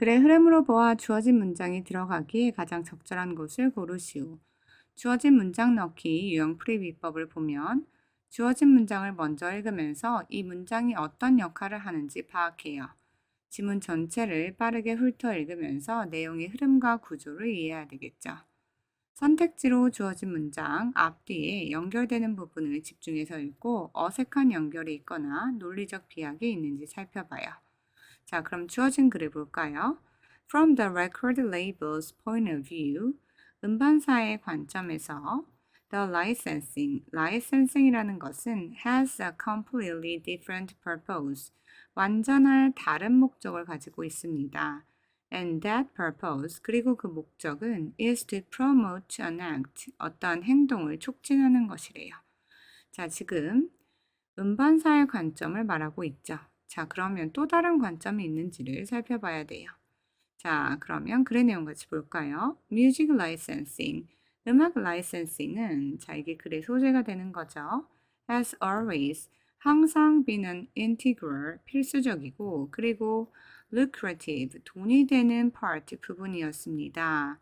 글의 흐름으로 보아 주어진 문장이 들어가기에 가장 적절한 곳을 고르시오. 주어진 문장 넣기 유형 풀이 비법을 보면 주어진 문장을 먼저 읽으면서 이 문장이 어떤 역할을 하는지 파악해요. 지문 전체를 빠르게 훑어 읽으면서 내용의 흐름과 구조를 이해해야 되겠죠. 선택지로 주어진 문장 앞뒤에 연결되는 부분을 집중해서 읽고 어색한 연결이 있거나 논리적 비약이 있는지 살펴봐요. 자, 그럼 주어진 글을 볼까요? From the record label's point of view, 음반사의 관점에서 the licensing, licensing이라는 것은 has a completely different purpose, 완전한 다른 목적을 가지고 있습니다. And that purpose, 그리고 그 목적은 is to promote an act, 어떤 행동을 촉진하는 것이래요. 자, 지금 음반사의 관점을 말하고 있죠. 자, 그러면 또 다른 관점이 있는지를 살펴봐야 돼요. 자, 그러면 글의 내용 같이 볼까요? Music licensing, 음악 라이센싱은 자, 이게 글의 소재가 되는 거죠. Has always, 항상 been an integral, 필수적이고, 그리고 lucrative, 돈이 되는 part, 부분이었습니다.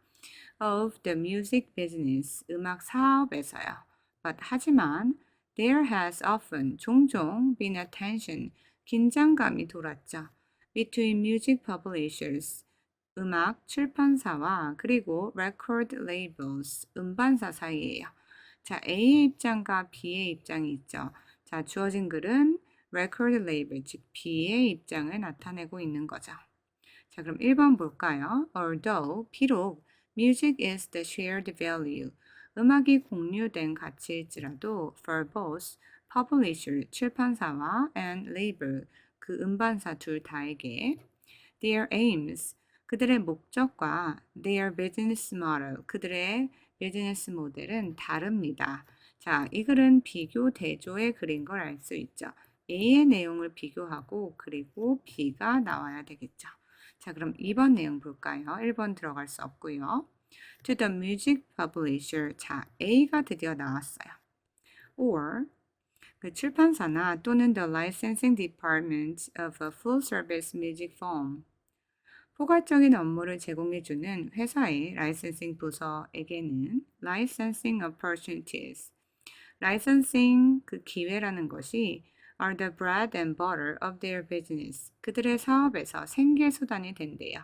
of the music business, 음악 사업에서요. But 하지만 there has often, 종종 been a tension, 긴장감이 돌았죠. between music publishers, 음악 출판사와 그리고 record labels, 음반사 사이에요. 자, A의 입장과 B의 입장이 있죠. 자, 주어진 글은 record label, 즉 B의 입장을 나타내고 있는 거죠. 자, 그럼 1번 볼까요? Although, 비록 music is the shared value, 음악이 공유된 가치일지라도 for both publisher, 출판사와 and label, 그 음반사 둘 다에게 their aims, 그들의 목적과 their business model, 그들의 비즈니스 모델은 다릅니다. 자, 이 글은 비교 대조의 글인 걸 알 수 있죠. A의 내용을 비교하고 그리고 B가 나와야 되겠죠. 자, 그럼 2번 내용 볼까요? 1번 들어갈 수 없고요. To the music publisher. 자, A가 드디어 나왔어요. Or 그 출판사나 또는 the licensing department of a full service music firm. 포괄적인 업무를 제공해주는 회사의 라이센싱 부서에게는 licensing opportunities, 라이센싱 그 기회라는 것이 are the bread and butter of their business. 그들의 사업에서 생계 수단이 된대요.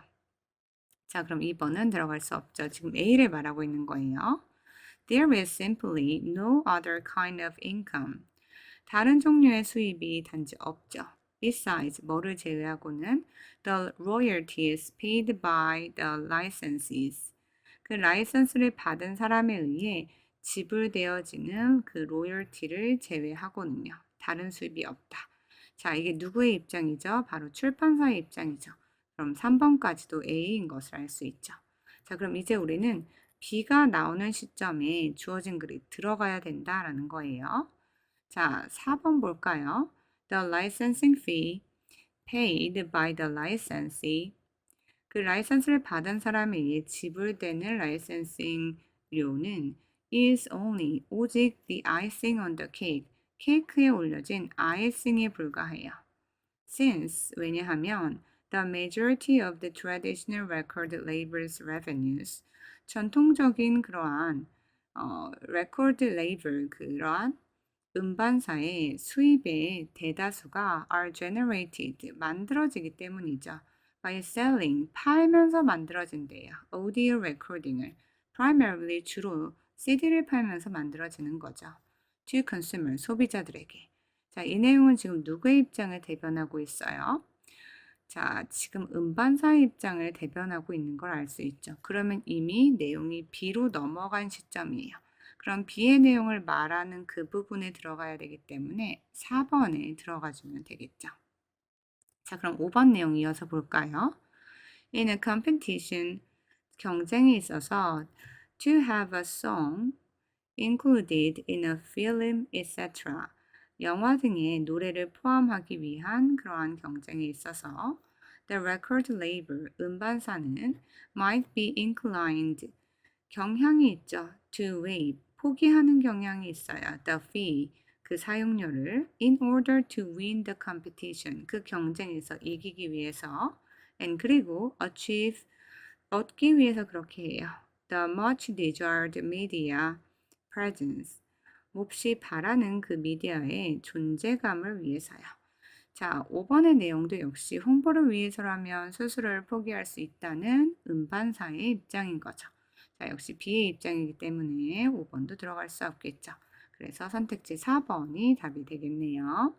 자, 그럼 2번은 들어갈 수 없죠. 지금 A를 말하고 있는 거예요. There is simply no other kind of income. 다른 종류의 수입이 단지 없죠. Besides, 뭐를 제외하고는 the royalties paid by the licensees. 그 라이선스를 받은 사람에 의해 지불되어지는 그 로열티를 제외하고는요. 다른 수입이 없다. 자, 이게 누구의 입장이죠? 바로 출판사의 입장이죠. 그럼 3번까지도 A인 것을 알 수 있죠. 자, 그럼 이제 우리는 B가 나오는 시점에 주어진 글이 들어가야 된다라는 거예요. 자, 4번 볼까요? The licensing fee paid by the licensee. 그 라이선스를 받은 사람에 의해 지불되는 라이센싱료는 is only 오직 the icing on the cake. 케이크에 올려진 아이싱에 불과해요. Since 왜냐하면 the majority of the traditional record label's revenues 전통적인 그러한 어, record label 그러한 음반사의 수입의 대다수가 are generated 만들어지기 때문이죠. by selling 팔면서 만들어진대요. audio recording을 primarily 주로 CD를 팔면서 만들어지는 거죠. to consumer 소비자들에게. 자, 이 내용은 지금 누구의 입장을 대변하고 있어요? 자, 지금 음반사의 입장을 대변하고 있는 걸 알 수 있죠. 그러면 이미 내용이 B로 넘어간 시점이에요. 그럼 B의 내용을 말하는 그 부분에 들어가야 되기 때문에 4번에 들어가 주면 되겠죠. 자, 그럼 5번 내용 이어서 볼까요? In a competition, 경쟁에 있어서 to have a song included in a film, etc. 영화 등의 노래를 포함하기 위한 그러한 경쟁에 있어서 the record label, 음반사는 might be inclined, 경향이 있죠. to waive, 포기하는 경향이 있어요. the fee, 그 사용료를 in order to win the competition, 그 경쟁에서 이기기 위해서 and 그리고 achieve 얻기 위해서 그렇게 해요. The much desired media presence. 몹시 바라는 그 미디어의 존재감을 위해서요. 자, 5번의 내용도 역시 홍보를 위해서라면 수술을 포기할 수 있다는 음반사의 입장인 거죠. 자, 역시 B의 입장이기 때문에 5번도 들어갈 수 없겠죠. 그래서 선택지 4번이 답이 되겠네요.